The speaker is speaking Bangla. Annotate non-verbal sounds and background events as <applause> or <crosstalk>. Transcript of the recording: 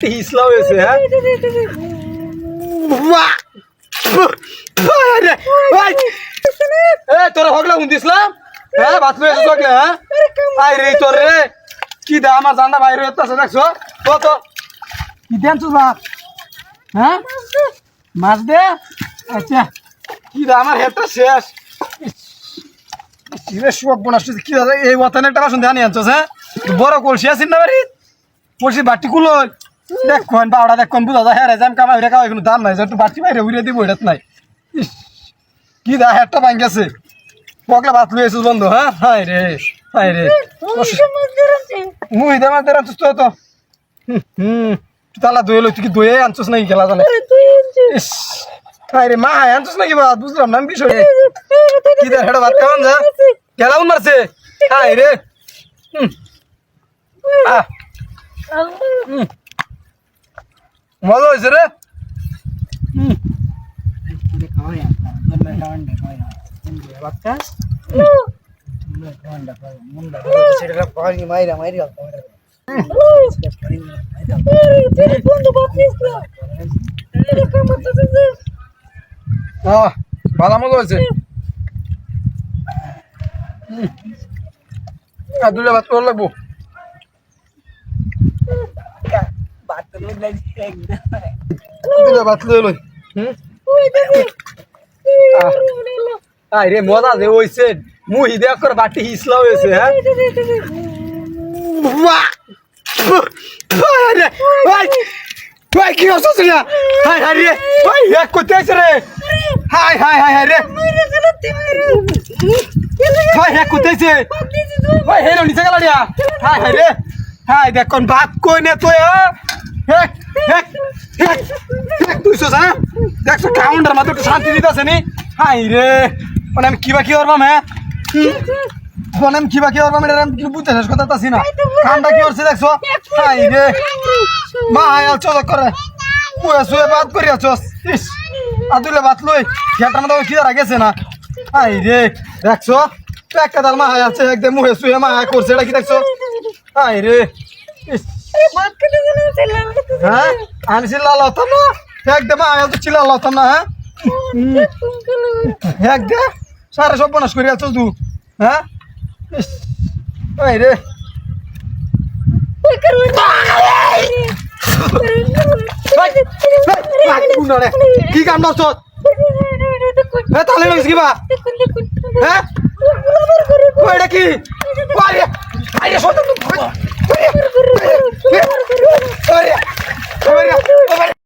হিসলা হয়েছে হ্যাঁ? তোরা হগলা উন্দিসলাম হ্যাঁ বাথরুমে এসে হগলে হ্যাঁ? রে, তোর রে! কি দা, আমার জানা বাইরে হচ্ছে দেখছ? তো। কি দেন তো হ্যাঁ? মাছ দে? আচ্ছা। কি দা, আমার হেডটা শেষ। কি দাদা এই হ্যাঁ? বড় কলসি আছিস না বাড়ি কলসি বাটি কুলো দেখুন বাউডা দেখুন বুঝা যায় হ্যাঁ যাম কামাই রে কামাই কোনো দাম নাই একটু বাটি বাইরে উড়িয়ে দিব এটাত নাই। কি দা হেডটা ভাঙ্গেছে পকলা ভাত এসেছিস বন্ধু হ্যাঁ? হাই রে হাই রে। মুই দে মাছ দেরাম তো তো। হুম, তালা দই লই তুই কি দইয়ে আনছস নাকি খেলা জানে? ইস হাই রে মা হাই আনছস নাকি বাদ বুঝলাম না বিষয় কি দা হেডা ভাত কেমন যা। খেলা মারছে হাই রে। হুম। আহ। হুম। মজা হয়েছে রে হুম আহ ভালো মজা হয়েছে আর রে মজা যে হইছে মুহি দেখ করে বাটি হিসলা হয়েছে হ্যাঁ ভাই, কি হচ্ছে না? হাই, হাই রে, ভাই, এক করতে আছে রে। হাই, হাই, হাই, হাই রে। ভাই, এক করতে আছে। ভাই, হেলো, নিচে গেল দিয়া। হাই, হাই রে। হাই, দেখ কোন ভাত কই নে তুই, হ্যাঁ? এক, এক, এক, এক, দুইশো, হ্যাঁ? দেখছ, কাউন্টার মাত্র একটু শান্তি দিতেছে নি? হাই রে, মানে আমি কিবা কি করবাম, হ্যাঁ? মানে আমি কিবা কি করবাম, এটা আমি কিছু বুঝতে শেষ করতে পারতাছি না। কামটা কি করছে দেখছ? হাই রে। মা আয়াল চলক করে। পুয়ে শুয়ে বাদ করি আছস ইস আদুলে বাত লই। খেটার মধ্যে কি আর গেছে না? আই রে। দেখছ? একটা দাল মা হায় আছে একদম মুহে শুয়ে মা হায় করছে এটা কি দেখছ? আই রে। ইস, হ্যাঁ? আমি চিল্লা লতাম না একদম মা হায় তো চিল্লা লতাম না হ্যাঁ? <laughs> একদম সারা সব বনাস করে আছস তু হ্যাঁ? রে। কি কাম করছ এ তাহলে কিবা হ্যাঁ? কি? আরে আরে সত্য